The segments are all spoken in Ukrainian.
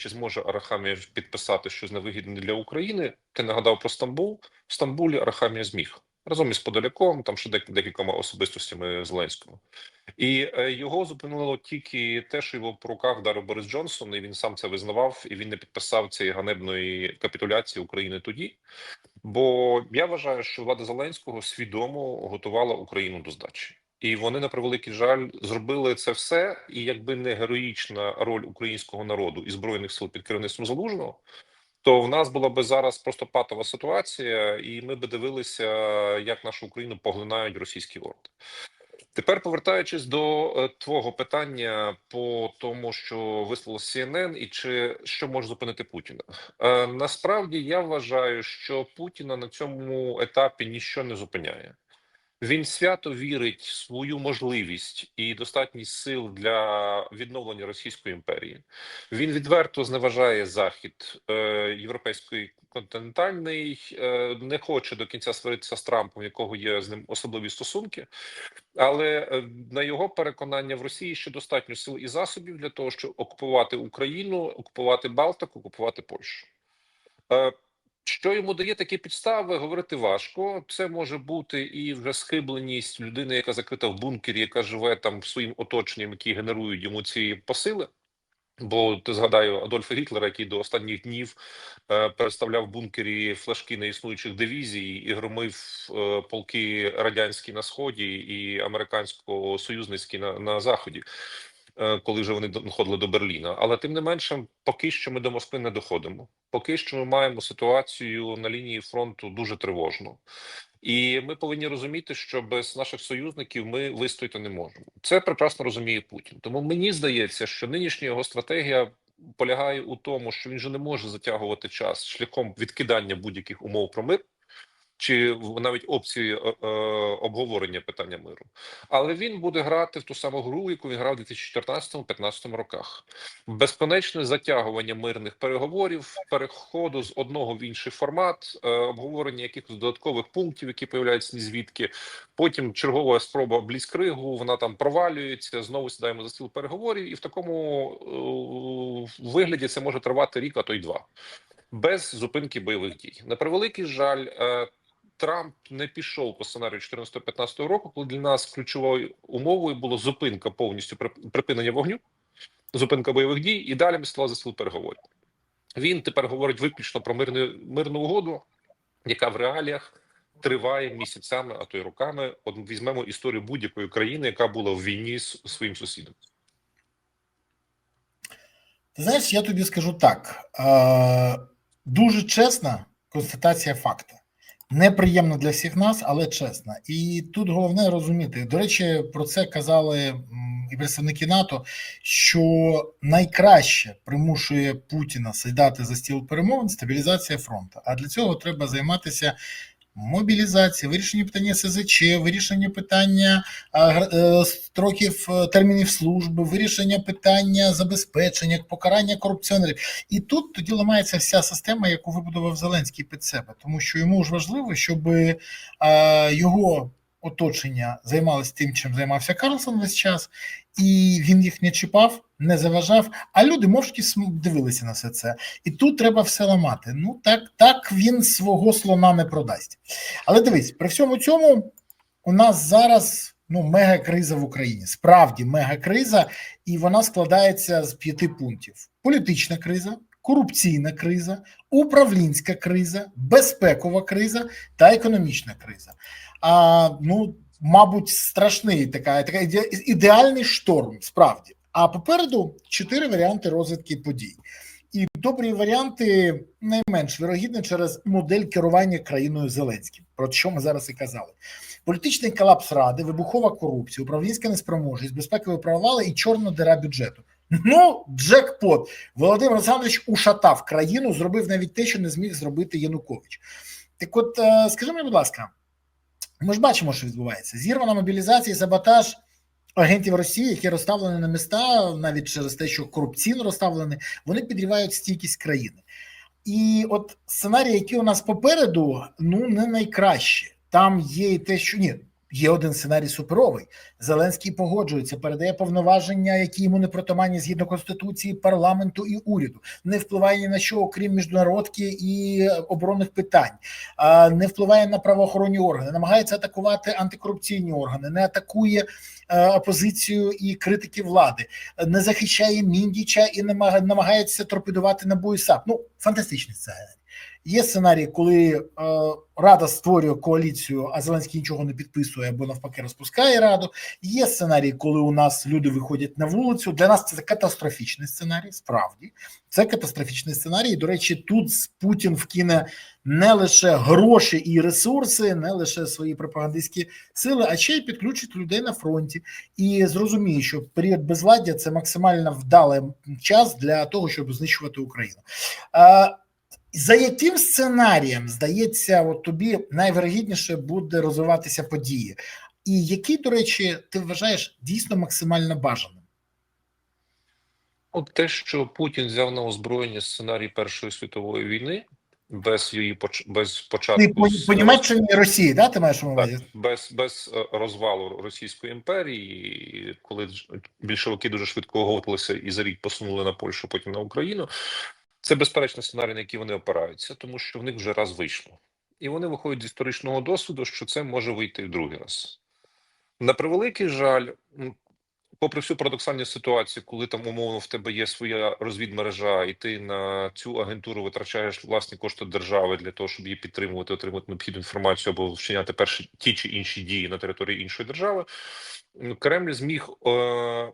чи зможе Арахамія підписати щось невигідне для України. Ти нагадав про Стамбул. В Стамбулі Арахамія зміг разом із Подоляком, там ще декількома особистостями Зеленського. І е, його зупинило тільки те, що його по руках вдарив Борис Джонсон, і він сам це визнавав, і він не підписав цієї ганебної капітуляції України тоді. Бо я вважаю, що влада Зеленського свідомо готувала Україну до здачі. І вони на превеликий жаль зробили це все. І якби не героїчна роль українського народу і збройних сил під керівництвом залужного, то в нас була би зараз просто патова ситуація, і ми би дивилися, як нашу Україну поглинають російські орди. Тепер повертаючись до е, твого питання по тому, що висловило CNN, і чи що може зупинити Путіна, е, насправді я вважаю, що Путіна на цьому етапі ніщо не зупиняє. Він свято вірить в свою можливість і достатність сил для відновлення Російської імперії. Він відверто зневажає захід е, європейський континентальний, е, не хоче до кінця сваритися з Трампом, якого є з ним особливі стосунки. Але е, на його переконання в Росії ще достатньо сил і засобів для того, щоб окупувати Україну, окупувати Балтику, окупувати Польщу. Е, Що йому дає такі підстави, говорити важко. Це може бути і вже схибленість людини, яка закрита в бункері, яка живе там своїм оточенням, які генерують йому ці посили. Бо ти згадаю Адольфа Гітлера, який до останніх днів е, переставляв бункері флажки неіснуючих дивізій і громив е, полки радянські на сході і американсько-союзницькі на, на заході, коли вже вони доходили до Берліна. Але тим не менше, поки що ми до Москви не доходимо. Поки що ми маємо ситуацію на лінії фронту дуже тривожну. І ми повинні розуміти, що без наших союзників ми вистояти не можемо. Це прекрасно розуміє Путін. Тому мені здається, що нинішня його стратегія полягає у тому, що він же не може затягувати час шляхом відкидання будь-яких умов про мир. Чи навіть опції е, е, обговорення питання миру, але він буде грати в ту саму гру, яку він грав у 2014-2015 роках. Безконечне затягування мирних переговорів, переходу з одного в інший формат, е, обговорення якихось додаткових пунктів, які появляються звідки. Потім чергова спроба бліцкригу, вона там провалюється. Знову сідаємо за стіл переговорів, і в такому е, вигляді це може тривати рік, а то й два, без зупинки бойових дій. На превеликий жаль. Трамп не пішов по сценарію 14-15 року, коли для нас ключовою умовою було зупинка повністю прип- припинення вогню, зупинка бойових дій, і далі ми стали за стіл переговорів. Він тепер говорить виключно про мирну, мирну угоду, яка в реаліях триває місяцями, а то й роками. От візьмемо історію будь-якої країни, яка була в війні з своїм сусідом. Знаєш, я тобі скажу так: дуже чесна констатація факту. Неприємна для всіх нас, але чесна. І тут головне розуміти. До речі, про це казали і представники НАТО, що найкраще примушує Путіна сідати за стіл перемовин стабілізація фронту. А для цього треба займатися мобілізацією, вирішення питання СЗЧ, вирішення питання е, строків е, термінів служби, вирішення питання забезпечення, покарання корупціонерів. І тут тоді ламається вся система, яку вибудував Зеленський під себе, тому що йому ж важливо, щоб його оточення займалось тим, чим займався Карлсон весь час, і він їх не чіпав, не заважав. А люди мовчки дивилися на все це. І тут треба все ламати. Ну так, так він свого слона не продасть. Але дивись, при всьому цьому у нас зараз ну мега криза в Україні. Справді мега криза, і вона складається з п'яти пунктів: політична криза, корупційна криза, управлінська криза, безпекова криза та економічна криза. А ну, мабуть, страшний така, така ідеальний шторм, справді. А попереду чотири варіанти розвитки подій. І добрі варіанти найменш вірогідні через модель керування країною Зеленським, про що ми зараз і казали. Політичний колапс ради, вибухова корупція, управлінська неспроможність, безпекові провали і чорна дира бюджету. Ну, джекпот. Володимир Олександрович ушатав країну, зробив навіть те, що не зміг зробити Янукович. Так, от е, скажи мені, будь ласка, ми ж бачимо, що відбувається. Зірвана мобілізація, і саботаж агентів Росії, які розставлені на міста, навіть через те, що корупційно розставлені, вони підрівають стійкість країни. І от сценарій, який у нас попереду, ну не найкраще. Там є і те, що ні, є один сценарій суперовий. Зеленський погоджується, передає повноваження, які йому не протаманні згідно конституції, парламенту і уряду, не впливає ні на що, окрім міжнародки і оборонних питань, а не впливає на правоохоронні органи, намагається атакувати антикорупційні органи, не атакує е, опозицію і критики влади, не захищає Міндіча і намага- намагається торпедувати НАБУ і САП. Ну, фантастичний сценарій. Є сценарій, коли е, Рада створює коаліцію, а Зеленський нічого не підписує або навпаки розпускає раду. Є сценарій, коли у нас люди виходять на вулицю. Для нас це катастрофічний сценарій. Справді це катастрофічний сценарій. До речі, тут Путін вкине не лише гроші і ресурси, не лише свої пропагандистські сили, а ще й підключить людей на фронті і зрозуміє, що період безладдя це максимально вдалий час для того, щоб знищувати Україну. За яким сценарієм здається, от тобі найвирогідніше буде розвиватися події, і який, до речі, ти вважаєш дійсно максимально бажаним? От те, що Путін взяв на озброєння сценарій Першої світової війни без її поч... без початку Ти по, з- по Німеччині і Росії, да, ти маєш увазі? Без, без е, розвалу Російської імперії, коли більшовики дуже швидко оговталися і за рік посунули на Польщу, потім на Україну. Це безперечно сценарій, на який вони опираються, тому що в них вже раз вийшло. І вони виходять з історичного досвіду, що це може вийти в другий раз. На превеликий жаль, попри всю парадоксальну ситуацію, коли там умовно в тебе є своя розвідмережа, і ти на цю агентуру витрачаєш власні кошти держави для того, щоб її підтримувати, отримати необхідну інформацію або вчиняти перші ті чи інші дії на території іншої держави, Кремль зміг е,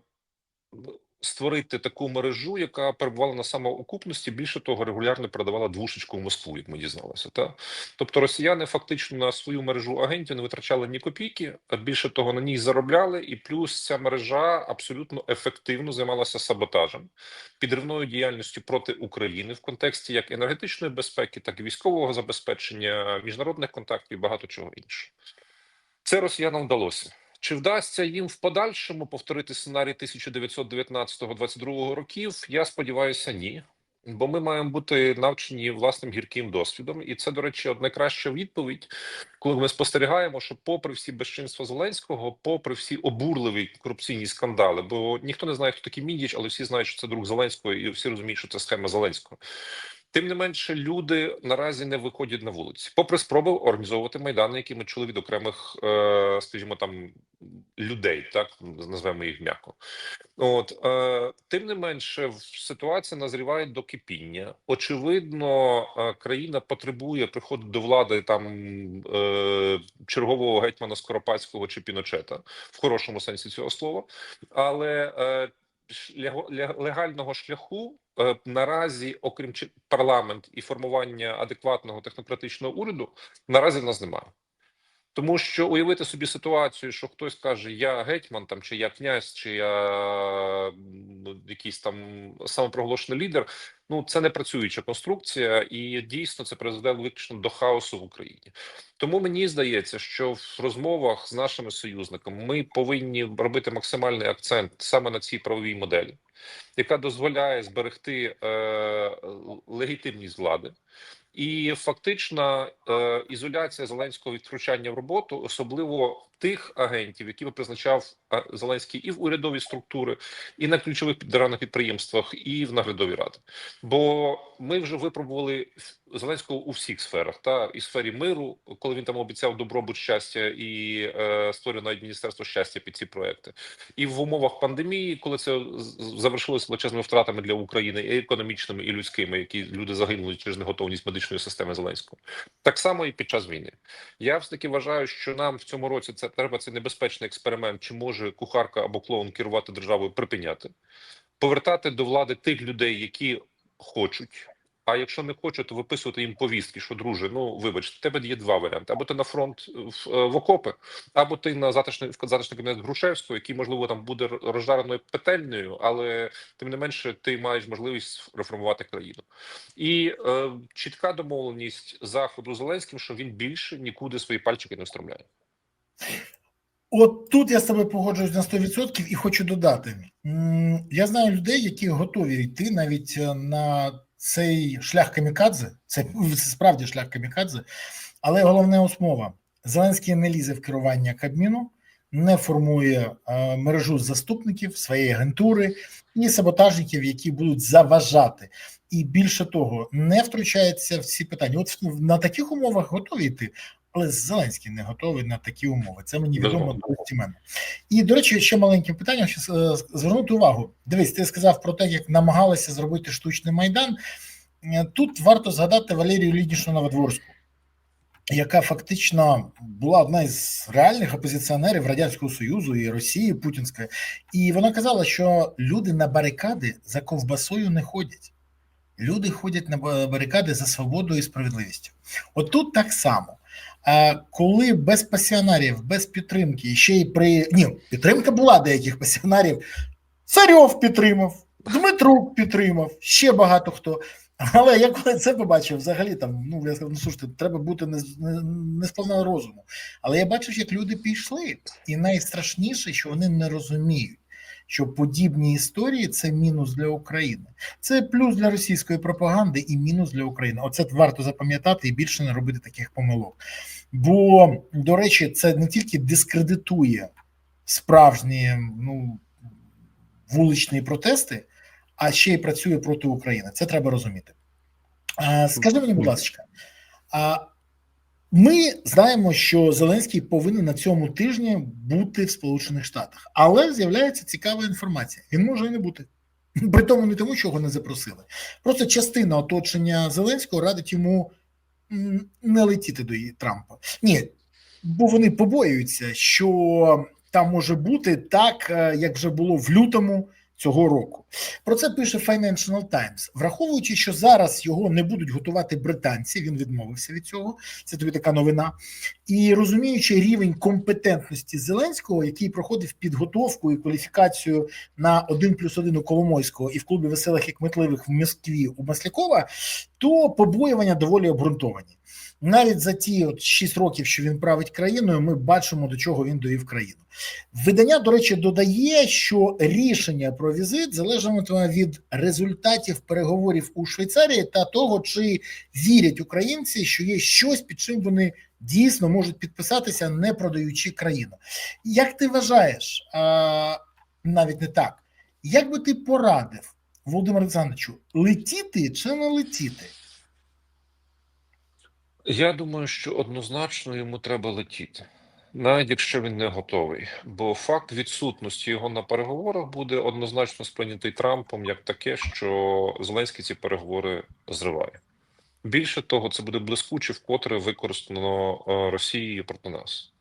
створити таку мережу, яка перебувала на самоокупності. Більше того, регулярно передавала двушечку в Москву, як ми дізналися. Та тобто росіяни фактично на свою мережу агентів не витрачали ні копійки, а більше того, на ній заробляли, і плюс ця мережа абсолютно ефективно займалася саботажем, підривною діяльністю проти України в контексті як енергетичної безпеки, так і військового забезпечення, міжнародних контактів і багато чого іншого. Це росіянам вдалося. Чи вдасться їм в подальшому повторити сценарій 1919-22 років? Я сподіваюся, ні. Бо ми маємо бути навчені власним гірким досвідом, і це, до речі, одна краща відповідь, коли ми спостерігаємо, що, попри всі безчинства Зеленського, попри всі обурливі корупційні скандали, бо ніхто не знає, хто такий Міндіч, але всі знають, що це друг Зеленського, і всі розуміють, що це схема Зеленського. Тим не менше, люди наразі не виходять на вулиці, попри спроби організовувати майдани, які ми чули від окремих, е, скажімо, там людей, так назвемо їх м'яко. От е, тим не менше, ситуація назріває до кипіння. Очевидно, е, країна потребує приходу до влади там чергового гетьмана Скоропадського чи Піночета в хорошому сенсі цього слова, але легального шляху е, наразі, окрім парламент і формування адекватного технократичного уряду, наразі в нас немає. Тому що уявити собі ситуацію, що хтось каже, я гетьман там, чи я князь, чи я якийсь там самопроголошений лідер. Ну це не працююча конструкція, і дійсно це призведе виключно до хаосу в Україні. Тому мені здається, що в розмовах з нашими союзниками ми повинні робити максимальний акцент саме на цій правовій моделі, яка дозволяє зберегти е, легітимність влади. І фактична е, ізоляція Зеленського від втручання в роботу, особливо тих агентів, які призначав Зеленський і в урядові структури, і на ключових підприємствах, і в наглядові ради. Бо ми вже випробували Зеленського у всіх сферах, та і сфері миру, коли він там обіцяв добробут щастя і е, створював навіть міністерство щастя під ці проекти, і в умовах пандемії, коли це завершилося величезними втратами для України, і економічними, і людськими, які люди загинули через неготовність медичної системи Зеленського, так само і під час війни. Я все таки вважаю, що нам в цьому році це треба цей небезпечний експеримент, чи може кухарка або клоун керувати державою, припиняти, повертати до влади тих людей, які хочуть. А якщо не хочуть, то виписувати їм повістки, що друже, ну вибач, в тебе є два варіанти: або ти на фронт в, е, в окопи, або ти на затишний в затишний кабінет Грушевського, який можливо там буде розжареною петельнею, але тим не менше ти маєш можливість реформувати країну. І е, чітка домовленість заходу Зеленським, що він більше нікуди свої пальчики не встромляє. От тут я з тобою погоджуюсь на 100% і хочу додати: я знаю людей, які готові йти навіть е, на цей шлях камікадзе. Це справді шлях камікадзе, але головна основа Зеленський не лізе в керування Кабміну, не формує е, мережу заступників своєї агентури і саботажників, які будуть заважати. І більше того, не втручається в ці питання. От на таких умовах готові йти, але Зеленський не готовий на такі умови. Це мені відомо Безумовно. достіменно. І до речі, ще маленьким питанням ще е, звернути увагу. Дивись, ти сказав про те, як намагалися зробити штучний майдан. Е, Тут варто згадати Валерію Ліднішну Новодворську, яка фактично була одна із реальних опозиціонерів Радянського Союзу і Росії Путінської. І вона казала, що люди на барикади за ковбасою не ходять. Люди ходять на барикади за свободою і справедливістю. От тут так само. А коли без пасіонарів, без підтримки, ще й при ні, підтримка була деяких пасіонарів. Царьов підтримав, Дмитрук підтримав, ще багато хто. Але я коли це побачив, взагалі там, ну я сказав, ну слушайте, треба бути не, не, не розуму. Але я бачив, як люди пішли, і найстрашніше, що вони не розуміють, що подібні історії це мінус для України. Це плюс для російської пропаганди і мінус для України. Оце варто запам'ятати і більше не робити таких помилок. Бо, до речі, це не тільки дискредитує справжні ну, вуличні протести, а ще й працює проти України. Це треба розуміти. Скажи мені, будь ласка, ми знаємо, що Зеленський повинен на цьому тижні бути в Сполучених Штатах, але з'являється цікава інформація. Він може і не бути. При тому не тому, що його не запросили. Просто частина оточення Зеленського радить йому не летіти до Трампа. Ні, бо вони побоюються, що там може бути так, е, як вже було в лютому цього року. Про це пише Financial Times. Враховуючи, що зараз його не будуть готувати британці, він відмовився від цього. Це тобі така новина. І розуміючи рівень компетентності Зеленського, який проходив підготовку і кваліфікацію на 1 плюс 1 у Коломойського і в клубі веселих і кметливих в Москві у Маслякова, то побоювання доволі обґрунтовані. Навіть за ті от 6 років, що він править країною, ми бачимо, до чого він довів країну. Видання, до речі, додає, що рішення про візит залежатиме від результатів переговорів у Швейцарії та того, чи вірять українці, що є щось, під чим вони дійсно можуть підписатися, не продаючи країну. Як ти вважаєш, а, навіть не так, як би ти порадив Володимиру Олександровичу, летіти чи не летіти? Я думаю, що однозначно йому треба летіти, навіть якщо він не готовий. Бо факт відсутності його на переговорах буде однозначно сприйнятий Трампом як таке, що Зеленський ці переговори зриває. Більше того, це буде блискуче вкотре використано е, Росією проти нас.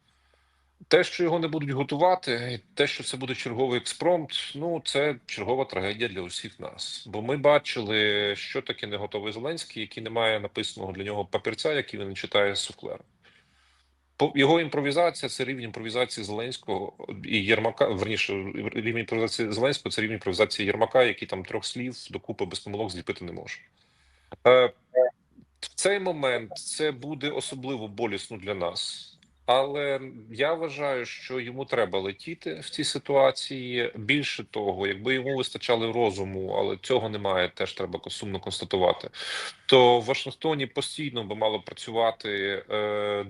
Те, що його не будуть готувати, те, що це буде черговий експромт, ну це чергова трагедія для усіх нас. Бо ми бачили, що таке не готовий Зеленський, який не має написаного для нього папірця, який він читає з суфлера. Його імпровізація це рівень імпровізації Зеленського і Єрмака. Верніше, рівень імпровізації Зеленського це рівень імпровізації Єрмака, який там трьох слів докупи без помилок зліпити не може. Е, в цей момент це буде особливо болісно для нас. Але я вважаю, що йому треба летіти в цій ситуації. Більше того, якби йому вистачало розуму, але цього немає, теж треба сумно констатувати. То в Вашингтоні постійно би мало працювати е,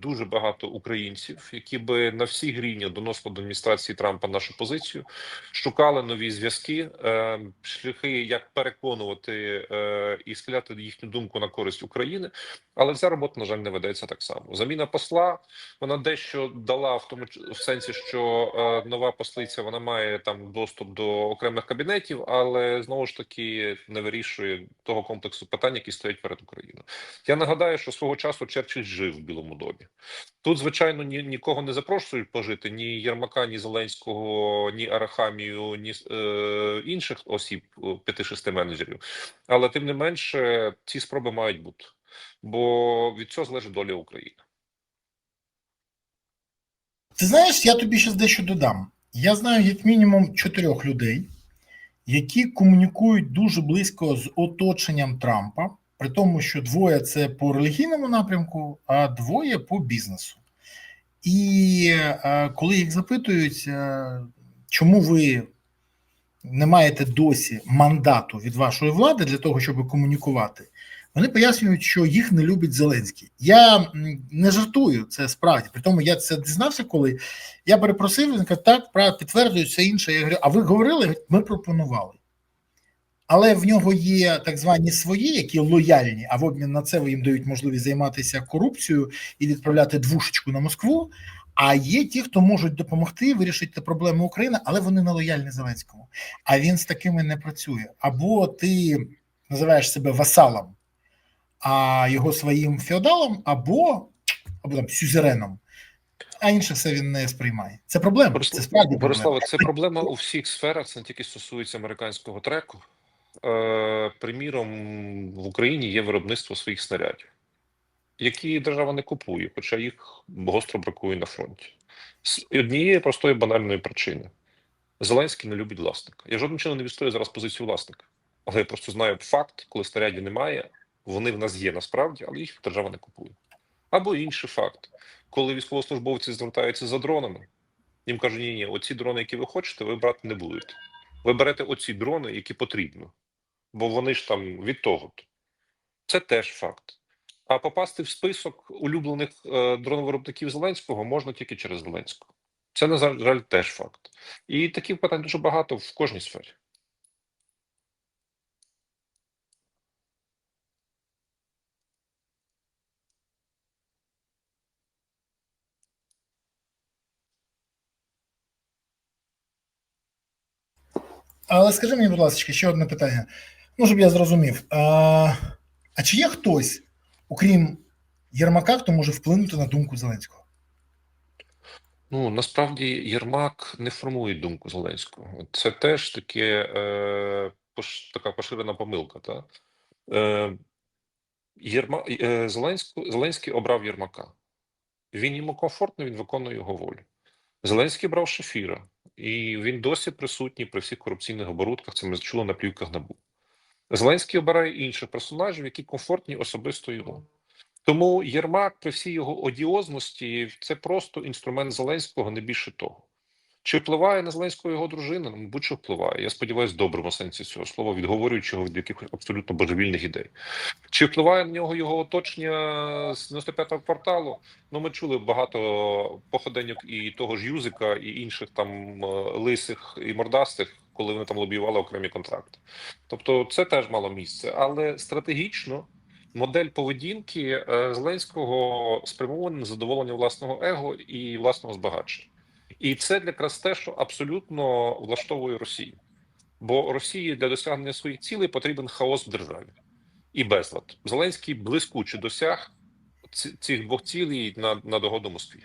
дуже багато українців, які би на всі гріння доносили до адміністрації Трампа нашу позицію, шукали нові зв'язки, е, шляхи, як переконувати е, і схиляти їхню думку на користь України. Але ця робота, на жаль, не ведеться так само. Заміна посла вона дещо дала в тому в сенсі, що е, нова послиця вона має там доступ до окремих кабінетів, але знову ж таки не вирішує того комплексу питань, які стоять перед Україною. Я нагадаю, що свого часу Черчилль жив в Білому домі. Тут, звичайно, ні, нікого не запрошують пожити ні Єрмака, ні Зеленського, ні Арахамію, ні е, інших осіб, е, п'яти-шести менеджерів. Але тим не менше, ці спроби мають бути, бо від цього залежить доля України. Ти знаєш, я тобі ще дещо додам. Я знаю як мінімум чотирьох людей, які комунікують дуже близько з оточенням Трампа, при тому, що двоє це по релігійному напрямку, а двоє по бізнесу. І е, коли їх запитують, е, чому ви не маєте досі мандату від вашої влади для того, щоб комунікувати, Вони пояснюють, що їх не любить Зеленський. Я не жартую, це справді. При тому я це дізнався, коли я перепросив. Він каже, так, правда, підтверджують інше. Я говорю, а ви говорили? Ми пропонували. Але в нього є так звані свої, які лояльні, а в обмін на це їм дають можливість займатися корупцією і відправляти двушечку на Москву. А є ті, хто можуть допомогти вирішити проблеми України, але вони не лояльні Зеленському. А він з такими не працює. Або ти називаєш себе васалом, а його своїм феодалом, або, або там сюзереном. А інше все він не сприймає. Це проблема. Це справді проблема. Це проблема у всіх сферах, це не тільки стосується американського треку. Е, приміром, в Україні є виробництво своїх снарядів, які держава не купує, хоча їх гостро бракує на фронті. З однієї простої банальної причини: Зеленський не любить власника. Я жодним чином не відстоюю зараз позицію власника, але я просто знаю факт, коли снарядів немає, вони в нас є насправді, але їх держава не купує. Або інший факт, коли військовослужбовці звертаються за дронами, їм кажуть, ні, ні, оці дрони, які ви хочете, ви брати не будете. Ви берете оці дрони, які потрібно, бо вони ж там від того. Це теж факт. А попасти в список улюблених е, дроновиробників Зеленського можна тільки через Зеленського. Це, на жаль, теж факт. І таких питань дуже багато в кожній сфері. Але скажи мені, будь ласка, ще одне питання. Ну, щоб я зрозумів. А, а чи є хтось, окрім Єрмака, хто може вплинути на думку Зеленського? Ну насправді Єрмак не формує думку Зеленського. Це теж таке е, пош, така поширена помилка. Та? Е, Єрма, е, Зеленський, Зеленський обрав Єрмака. Він йому комфортно, він виконує його волю. Зеленський брав Шефіра, і він досі присутній при всіх корупційних оборудках. Це ми чули на плівках набу. Зеленський обирає інших персонажів, які комфортні особисто його. Тому Єрмак, при всій його одіозності, це просто інструмент Зеленського, не більше того. Чи впливає на Зеленського його дружина? Ну, мабуть, що впливає. Я сподіваюся, в доброму сенсі цього слова, відговорюючи його від якихось абсолютно божевільних ідей. Чи впливає на нього його оточення з 95-го кварталу? Ну, ми чули багато походеньок і того ж Юзика, і інших там е, лисих і мордастих, коли вони там лобіювали окремі контракти. Тобто, це теж мало місце, але стратегічно. Модель поведінки е, Зеленського спрямована на задоволення власного его і власного збагачення, і це якраз те, що абсолютно влаштовує Росію. Бо Росії для досягнення своїх цілей потрібен хаос в державі і безлад. Зеленський блискуче досяг цих двох цілей на, на догоду Москві.